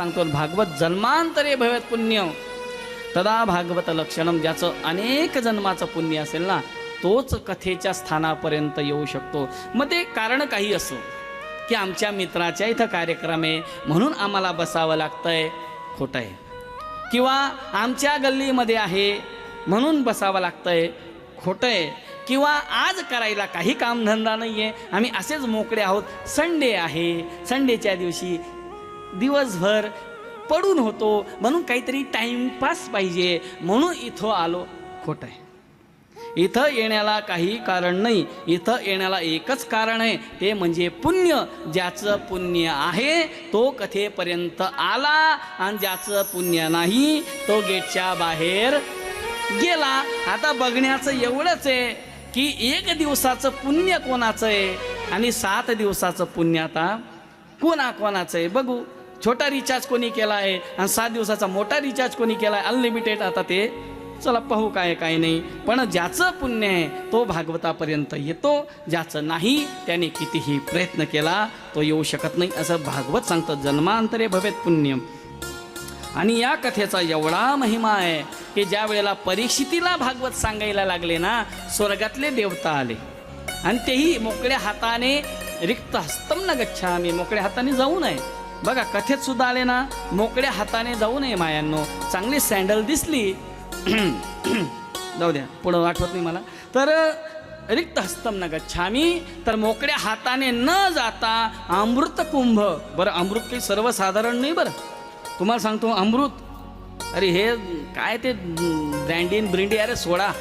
सांगतो भागवत जन्मांतरे भवेत पुण्य. तदा भागवत लक्षणम ज्याचं अनेक जन्माचं पुण्य असेल ना तोच कथेच्या स्थानापर्यंत येऊ शकतो. मग ते कारण काही असो की आमच्या मित्राच्या इथं कार्यक्रम आहे म्हणून आम्हाला बसावं लागतंय खोटं आहे. किंवा आमच्या गल्लीमध्ये आहे म्हणून बसावं लागतंय खोटं आहे. किंवा आज करायला काही कामधंदा नाही आहे आम्ही असेच मोकळे आहोत संडे आहे संडेच्या दिवशी दिवसभर पडून होतो. म्हणून काहीतरी टाईमपास पाहिजे. म्हणून इथं आलो. खोटं आहे. इथं येण्याला काही कारण नाही. इथं येण्याला एकच कारण आहे. ते म्हणजे पुण्य. ज्याचं पुण्य आहे तो कथेपर्यंत आला. आणि ज्याचं पुण्य नाही तो गेटच्या बाहेर गेला. आता बघण्याचं एवढंच आहे की एक दिवसाचं पुण्य कोणाचं आहे? आणि सात दिवसाचं पुण्य आता कोणा कोणाचं आहे? बघू. छोटा रिचार्ज कोणी केला आहे आणि सात दिवसाचा मोठा रिचार्ज कोणी केला आहे अनलिमिटेड आता ते चला पाहू काय काय नाही. पण ज्याचं पुण्य आहे तो भागवतापर्यंत येतो. ज्याचं नाही त्याने कितीही प्रयत्न केला तो येऊ शकत नाही. असं भागवत सांगतं जन्मांतरे भवेत पुण्य आणि या कथेचा एवढा महिमा आहे की ज्या वेळेला परीक्षितीला भागवत सांगायला लागले ना स्वर्गातले देवता आले. आणि तेही मोकळ्या हाताने रिक्त हस्तम न गच्छामी मोकळ्या हाताने जाऊ नये बघा कथेत सुद्धा आले ना मोकळ्या हाताने जाऊ नये मायांनो. चांगली सँडल दिसली. जाऊ द्या पुढं आठवत नाही मला. तर रिक्त हस्तम न गच्छामी तर मोकळ्या हाताने न जाता अमृत कुंभ. बरं अमृत काही सर्वसाधारण नाही बरं. तुम्हाला सांगतो अमृत. अरे हे काय ते ब्रँडीन ब्रिंडी अरे सोडा.